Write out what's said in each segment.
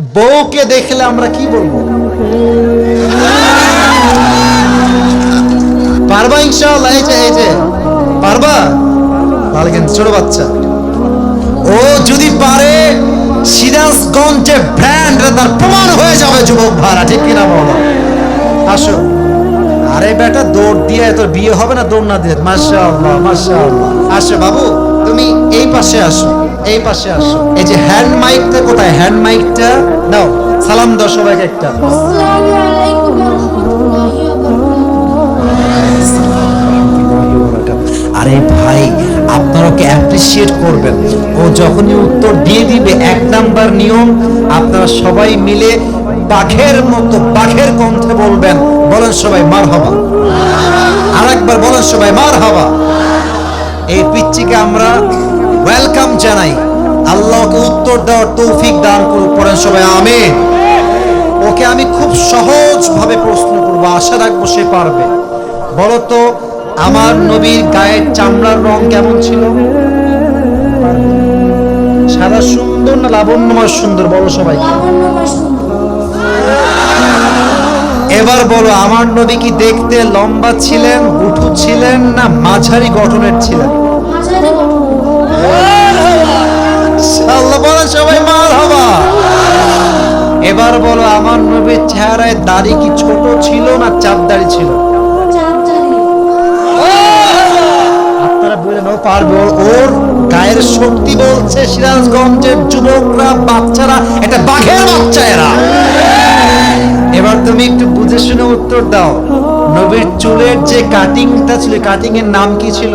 বউকে দেখলে আমরা কি বলব? পারবা ইনশাআল্লাহ? এই যে এই যে, পারবা? তাহলে ছোট বাচ্চা। ও যদি পারে, সিরাজগঞ্জে ব্র্যান্ড তার প্রমাণ হয়ে যাবে, যুবক ভাড়া, ঠিক কিনা বলো? আসো। আরে বেটা, দৌড় দিয়ে তোর বিয়ে হবে না, দৌড় না দিয়ে? মাশাআল্লাহ মাশাআল্লাহ। আসো বাবু। তুমি এই পাশে আসো, এই পাশে আসো। এই যে হ্যান্ড মাইকটা কোথায় হ্যান্ড মাইকটা নাও, সালাম দাও সবাইকে একটা। আরে ভাই, আপনারা ওকে অ্যাপ্রিসিয়েট করবেন। ও যখনই উত্তর দিয়ে দিবে, এক নাম্বার নিয়ম, আপনারা সবাই মিলে বাঘের মতো, বাঘের কণ্ঠে বলবেন, বলেন সবাই মার হবা আর একবার বলেন সবাই মার হবা এই পিচ্চিকে আমরা ওয়েলকাম জানাই। আল্লাহকে উত্তর দেওয়ার তৌফিক দান করুন পড়েন সবাই আমিন। ওকে আমি খুব সহজভাবে প্রশ্ন করব আশা রাখব সে পারবে। বলো তো আমার নবীর গায়ের চামড়ার রং কেমন ছিল? সাদা সুন্দর না লাবণ্যময় সুন্দর? বলো সবাই। এবার বলো আমার নবী কি দেখতে লম্বা ছিলেন উঠু ছিলেন না মাঝারি গঠনের ছিলেন? এবার বলো আমার নবীর চেহারায় দাড়ি কি ছোট ছিল না চাপ দাড়ি ছিল? আপনারা বললেন ও পারবে ওর- ওর গায়ের শক্তি বলছে সিরাজগঞ্জের যুবকরা বাচ্চারা এটা বাঘের বাচ্চা এরা। এবার তুমি একটু বুঝে শুনে উত্তর দাও। নবীর চুলের যে কাটিংটা ছিল কাটিং এর নাম কি ছিল?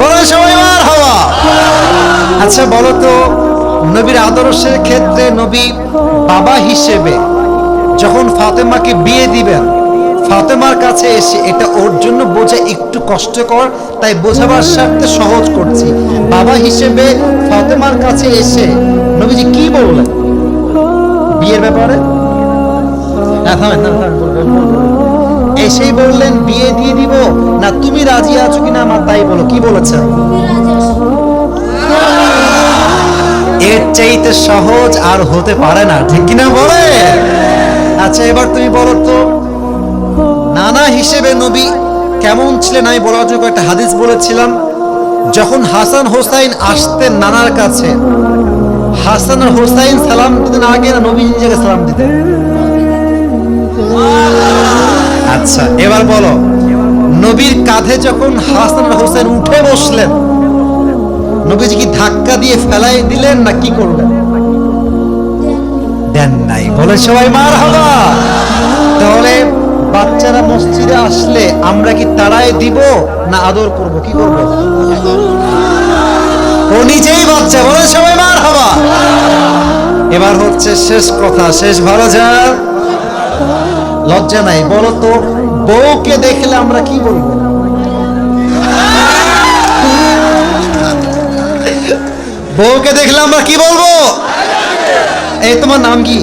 বলো সবাই মার হওয়া। আচ্ছা বলো তো, নবীর আদর্শের ক্ষেত্রে নবী বাবা হিসেবে যখন ফাতেমাকে বিয়ে দিবেন, ফাতেমার কাছে এসে এটা ওর জন্য বোঝা একটু কষ্টকর, তাই বোঝাবার স্বার্থে সহজ করছি। বাবা হিসেবে ফাতেমার কাছে এসে নবীজি কি বললেন? বিয়ের ব্যাপারে? বলবেন। এসেই বললেন, বিয়ে দিয়ে দিব তুমি রাজি আছো কিনা আমার তাই বলো, কি আসো এর চাইতে সহজ আর হতে পারে না, ঠিক কিনা বলে? আচ্ছা এবার তুমি বলো তো, নানা হিসেবে নবী কেমন ছিলেন? আমি বলার জন্য একটা হাদিস বলেছিলাম। যখন হাসান হোসাইন আসতেন নানার কাছে, হাসান হোসাইন সালাম দিতেন আগে না নবী নিজেকে সালাম দিতেন? আচ্ছা এবার বলো নবীর কাঁধে যখন হাসান হোসেন উঠে বসলেন, নবীজি কি ধাক্কা দিয়ে ফেলাই দিলেন না কি করলেন? দেন নাই। বলে সবাই মার হবা তাহলে বাচ্চারা মসজিদে আসলে আমরা কি তারাই দিব না আদর করব? কি করব? ও নিজেই বাচ্চা বলে সবাই মার হবা এবার হচ্ছে শেষ কথা, শেষ ভালো যা লজ্জা নাই, বলো তো বউকে দেখলে আমরা কি বলব? বউকে দেখলে আমরা কি বলব? এই তোমার নাম কি?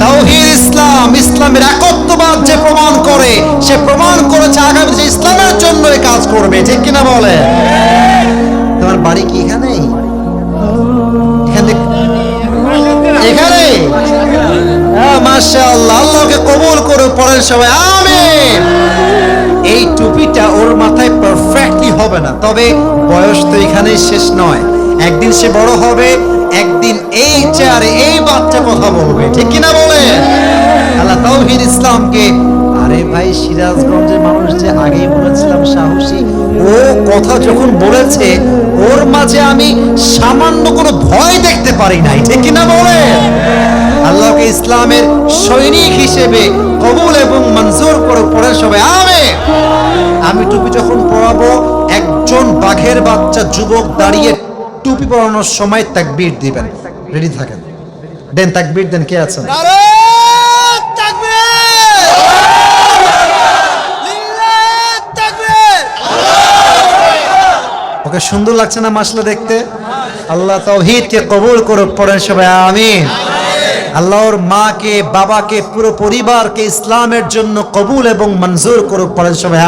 তাওহীদ ইসলাম, ইসলামের একত্ববাদ যে প্রমাণ করে, সে প্রমাণ করেছে আগামী যে ইসলামের জন্য কাজ করবে, ঠিক কিনা বলে? তোমার বাড়ি কি এখানে? পড়েন সবাই, আমিন। এই টুপিটা ওর মাথায় পারফেক্টলি হবে না, তবে বয়স তো এখানেই শেষ নয়। একদিন সে বড় হবে, একদিন এই চেয়ারে এই বাচ্চা কথা বলবে, ঠিক কিনা বলে আল্লাহ তাওহীদ ইসলামকে, আরে ভাই, সিরাজগঞ্জের মানুষ যে আগেই বলেছিলাম সাহসী, ও কথা যখন বলেছে, ওর মাঝে আমি সামান্য কোনো ভয় দেখতে পারি নাই, ঠিক কিনা বলে আল্লাহকে ইসলামের সৈনিক হিসেবে কবুল এবং মঞ্জুর করে পড়েন সবাই আমেন। আমি টুপি যখন পরাবো একজন বাঘের বাচ্চা যুবক দাঁড়িয়ে টুপি পরানোর সময় তাকবীর দিবেন। রেডি থাকেন? দেন তাকবীর দেন কে আছেন? ওকে সুন্দর লাগছে না মাসলা দেখতে? আল্লাহ তাওহীদকে কবুল করুক পড়েন সবাই আমিন। আল্লাহর মাকে, বাবাকে, পুরো পরিবারকে ইসলামের জন্য কবুল এবং মঞ্জুর করুক, পড়েন সবাই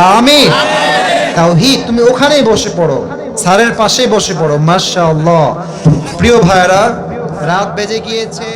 তাও হি তুমি ওখানেই বসে পড়ো, স্যারের পাশেই বসে পড়ো, মাশাআল্লাহ। প্রিয় ভাইরা রাত বেজে গিয়েছে।